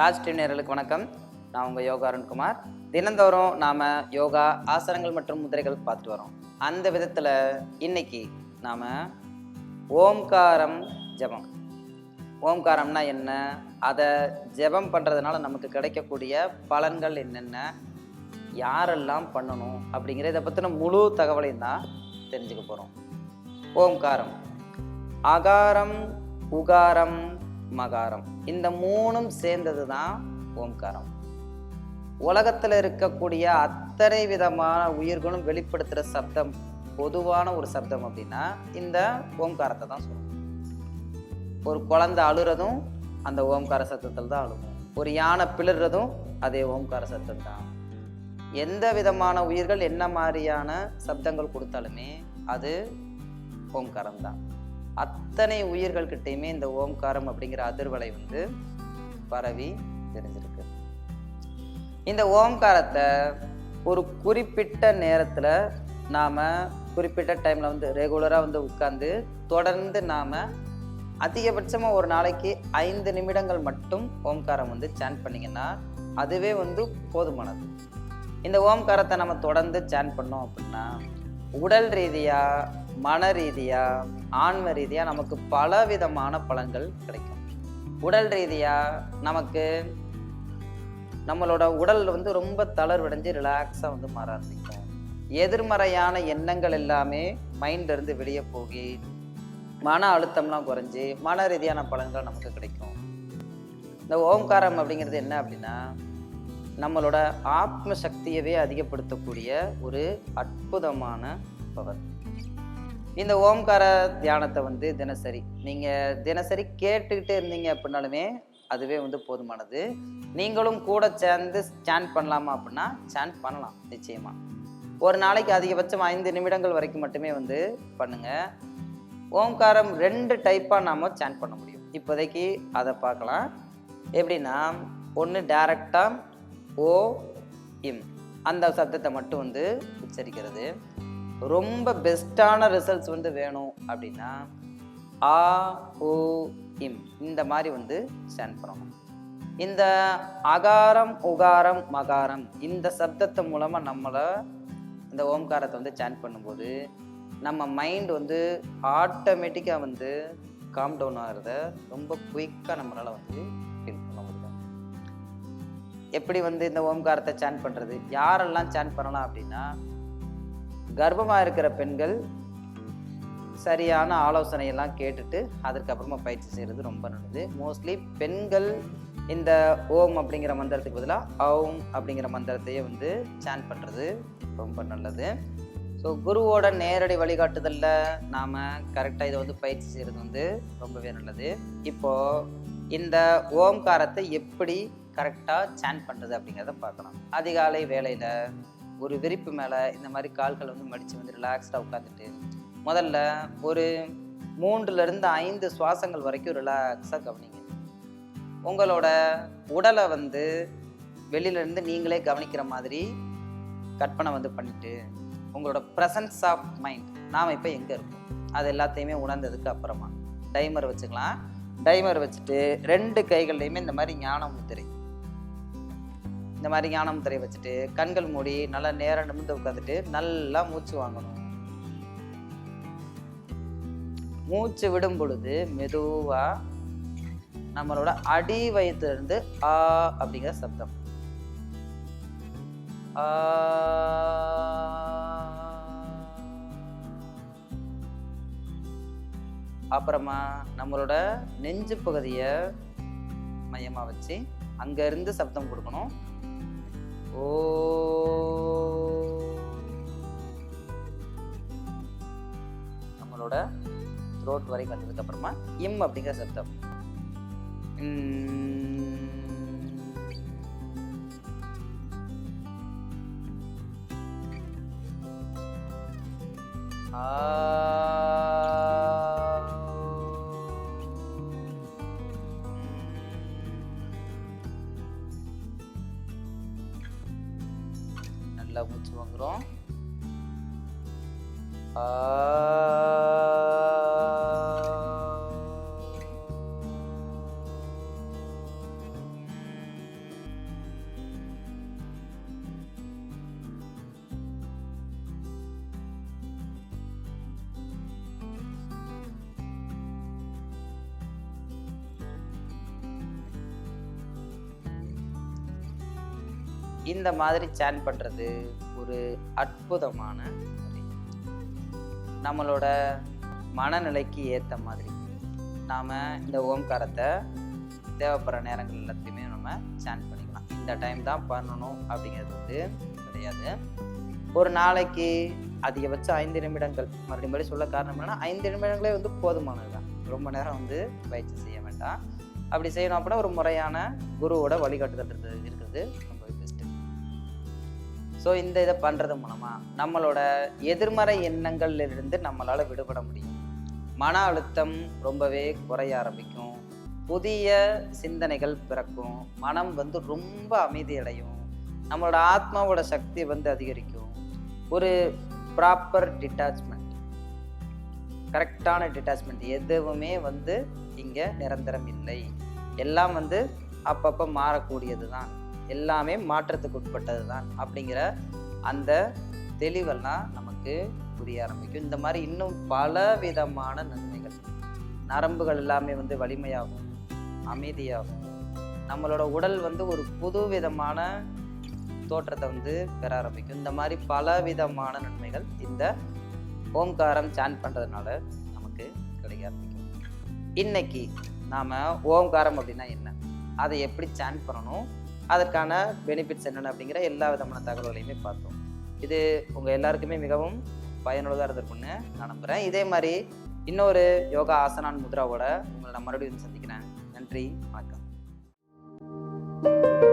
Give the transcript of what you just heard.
Raj TV வணக்கம். நான் உங்கள் யோகா அருண்குமார். தினந்தோறும் நாம் யோகா ஆசனங்கள் மற்றும் முதிரைகள் பார்த்துட்டு வரோம். அந்த விதத்தில் இன்னைக்கு நாம் ஓம்காரம் ஜெபம். ஓம்காரம்னா என்ன? அதை ஜெபம் பண்ணுறதுனால நமக்கு கிடைக்கக்கூடிய பலன்கள் என்னென்ன? யாரெல்லாம் பண்ணணும்? அப்படிங்கிற இதை பற்றின முழு தகவலையும் தான் தெரிஞ்சுக்க போகிறோம் ஓம்காரம். அகாரம் உகாரம் மகாரம். இந்த மூணும் சேர்ந்தது தான் ஓம்காரம். உலகத்தில் இருக்கக்கூடிய அத்தனை விதமான உயிர்களும் வெளிப்படுத்துகிற சப்தம் பொதுவான ஒரு சப்தம் அப்படின்னா இந்த ஓம்காரத்தை தான் சொல்லணும் ஒரு குழந்தை அழுறதும் அந்த ஓம்கார சத்தத்தில் தான் அழுகும். ஒரு யானை பிளறதும் அதே ஓம்கார சத்தம் தான். எந்த விதமான உயிர்கள் என்ன மாதிரியான சப்தங்கள் கொடுத்தாலுமே அது ஓம்காரம் தான். அத்தனை உயிர்கள்கிட்டையுமே இந்த ஓம்காரம் அப்படிங்கிற அதிர்வலை வந்து பரவி தெரிஞ்சிருக்கு. இந்த ஓம்காரத்தை ஒரு குறிப்பிட்ட நேரத்தில் நாம் குறிப்பிட்ட டைமில் வந்து ரெகுலராக வந்து உட்காந்து தொடர்ந்து நாம் அதிகபட்சமாக ஒரு நாளைக்கு ஐந்து நிமிடங்கள் மட்டும் ஓம்காரம் வந்து சேன் பண்ணிங்கன்னா அதுவே வந்து போதுமானது. இந்த ஓம்காரத்தை நம்ம தொடர்ந்து சேன் பண்ணோம் அப்படின்னா உடல் ரீதியாக மன ரீதியாக ஆன்ம ரீதியாக நமக்கு பல விதமான பலன்கள் கிடைக்கும். உடல் ரீதியாக நமக்கு நம்மளோட உடல் வந்து ரொம்ப தளர்வடைஞ்சு ரிலாக்ஸாக வந்து மாற ஆரம்பிக்கும். எதிர்மறையான எண்ணங்கள் எல்லாமே மைண்ட்ல இருந்து வெளியே போகி மன அழுத்தம்லாம் குறைஞ்சி மன ரீதியான பலன்கள் நமக்கு கிடைக்கும். இந்த ஓம்காரம் அப்படிங்கிறது என்ன அப்படின்னா நம்மளோட ஆத்ம சக்தியவே அதிகப்படுத்தக்கூடிய ஒரு அற்புதமான பவர். இந்த ஓம்கார தியானத்தை வந்து தினசரி நீங்கள் தினசரி கேட்டுக்கிட்டே இருந்தீங்க அப்படின்னாலுமே அதுவே வந்து போதுமானது. நீங்களும் கூட சேர்ந்து ஸ்டாண்ட் பண்ணலாமா அப்படின்னா ஸ்டாண்ட் பண்ணலாம் நிச்சயமாக ஒரு நாளைக்கு அதிகபட்சம் ஐந்து நிமிடங்கள் வரைக்கும் மட்டுமே வந்து பண்ணுங்கள் ஓம்காரம் ரெண்டு டைப்பாக நாம் சேன் பண்ண முடியும். இப்போதைக்கு அதை பார்க்கலாம். எப்படின்னா ஒன்று டேரெக்டாக ஓ இம். அந்த சப்தத்தை மட்டும் வந்து உச்சரிக்கிறது. ரொம்ப பெஸ்ட்டான ரிசல்ட்ஸ் வந்து வேணும் அப்படின்னா ஆ ஓ இம் இந்த மாதிரி வந்து சேன் பண்ணணும். இந்த அகாரம் உகாரம் மகாரம் இந்த சப்தத்தை மூலமாக நம்மளை இந்த ஓம்காரத்தை வந்து சேன் பண்ணும்போது நம்ம மைண்ட் வந்து ஆட்டோமேட்டிக்காக வந்து காம் டவுன் ஆகிறத ரொம்ப குயிக்காக நம்மளால் வந்து ஃபீல் பண்ண முடியும். எப்படி வந்து இந்த ஓம்காரத்தை சேன் பண்ணுறது யாரெல்லாம் சேன் பண்ணலாம் அப்படின்னா கர்ப்பமாக இருக்கிற பெண்கள் சரியான ஆலோசனையெல்லாம் கேட்டுட்டு அதற்கப்புறமா பயிற்சி செய்கிறது ரொம்ப நல்லது. மோஸ்ட்லி பெண்கள் இந்த ஓம் அப்படிங்கிற மந்திரத்துக்கு பதிலாக ஓம் அப்படிங்கிற மந்திரத்தையே வந்து சேன் பண்ணுறது ரொம்ப நல்லது. ஸோ குருவோட நேரடி வழிகாட்டுதலில் நாம் கரெக்டாக இதை வந்து பயிற்சி செய்கிறது வந்து ரொம்பவே நல்லது. இப்போது இந்த ஓம்காரத்தை எப்படி கரெக்டாக சேன் பண்ணுறது அப்படிங்கிறத பார்க்கலாம். அதிகாலை வேலையில் ஒரு விரிப்பு மேலே இந்த மாதிரி கால்கள் வந்து மடித்து வந்து ரிலாக்ஸ்டாக உட்காந்துட்டு முதல்ல ஒரு மூன்றுலேருந்து ஐந்து சுவாசங்கள் வரைக்கும் ரிலாக்ஸாக கவனிங்க. உங்களோட உடலை வந்து வெளியிலேருந்து நீங்களே கவனிக்கிற மாதிரி கற்பனை வந்து பண்ணிட்டு உங்களோட ப்ரெசன்ஸ் ஆஃப் மைண்ட் நாம் இப்போ எங்கே இருக்கோம்? அது எல்லாத்தையுமே உணர்ந்ததுக்கு அப்புறமா. டைமர் வச்சுக்கலாம். டைமர் வச்சுட்டு ரெண்டு கைகள்லையுமே இந்த மாதிரி ஞான முத்திரை. இந்த மாதிரி ஞான முத்திரை வச்சுட்டு கண்கள் மூடி நல்லா நேரம் நிமிர்ந்து உட்காந்துட்டு நல்லா மூச்சு வாங்கணும். மூச்சு விடும் பொழுது மெதுவா நம்மளோட அடி வயிற்றுலேருந்து ஆ அப்படிங்கிற சப்தம். ஆ. அப்புறமா நம்மளோட நெஞ்சு பகுதியை மையமாக வச்சு அங்க இருந்து சப்தம் கொடுக்கணும். ஓ. நம்மளோட த்ரோட் வரைக்கும் வந்ததுக்கு அப்புறமா இம் அப்படிங்கிற சத்தம் ஆ. நல்லா மூச்சு வாங்குறோம் ஆ. இந்த மாதிரி சேன் பண்ணுறது ஒரு அற்புதமான முறை. நம்மளோட மனநிலைக்கு ஏற்ற மாதிரி. நாம் இந்த ஓம்காரத்தை தேவைப்படுற நேரங்கள் எல்லாத்தையுமே நம்ம சேன் பண்ணிக்கலாம். இந்த டைம் தான் பண்ணணும் அப்படிங்கிறது வந்து கிடையாது. ஒரு நாளைக்கு அதிகபட்சம் ஐந்து நிமிடங்கள். மறுபடியும் மறுபடியும் சொல்ல காரணம் என்னன்னா ஐந்து நிமிடங்களே வந்து போதுமானது தான் ரொம்ப நேரம் வந்து பயிற்சி செய்ய வேண்டாம். அப்படி செய்யணும் அப்படின்னா ஒரு முறையான குருவோட வழிகாட்டுதல் இருக்கிறது ஸோ இந்த இதை பண்ணுறது மூலமாக நம்மளோட எதிர்மறை எண்ணங்கள்ல இருந்து நம்மளால் விடுபட முடியும். மன அழுத்தம் ரொம்பவே குறைய ஆரம்பிக்கும். புதிய சிந்தனைகள் பிறக்கும். மனம் வந்து ரொம்ப அமைதியடையும் நம்மளோட ஆத்மாவோட சக்தி வந்து அதிகரிக்கும். ஒரு ப்ராப்பர் டிட்டாச்மெண்ட் கரெக்டான டிட்டாச்மெண்ட் எதுவுமே வந்து இங்கே நிரந்தரம் இல்லை. எல்லாம் வந்து அப்பப்போ மாறக்கூடியது தான் எல்லாமே மாற்றத்துக்கு உட்பட்டது தான் அப்படிங்கிற அந்த தெளிவெல்லாம் நமக்கு புரிய ஆரம்பிக்கும். இந்த மாதிரி இன்னும் பல விதமான நன்மைகள். நரம்புகள் எல்லாமே வந்து வலிமையாகும் அமைதியாகும். நம்மளோட உடல் வந்து ஒரு புது விதமான தோற்றத்தை வந்து பெற ஆரம்பிக்கும். இந்த மாதிரி பல விதமான நன்மைகள் இந்த ஓம்காரம் சான் பண்ணுறதுனால நமக்கு கிடைக்க ஆரம்பிக்கும். இன்னைக்கு நாம் ஓம்காரம் அப்படின்னா என்ன? அதை எப்படி சான் பண்ணணும்? அதற்கான பெனிஃபிட்ஸ் என்னென்ன அப்படிங்கிற எல்லா விதமான தகவல்களையுமே பார்த்தோம். இது உங்கள் எல்லாருக்குமே மிகவும் பயனுள்ளதாக இருந்திருக்கும்னு நான் நம்புகிறேன் இதே மாதிரி இன்னொரு யோகா ஆசனான் முத்ராவோட உங்களை நான் மறுபடியும் சந்திக்கிறேன். நன்றி வணக்கம். thank you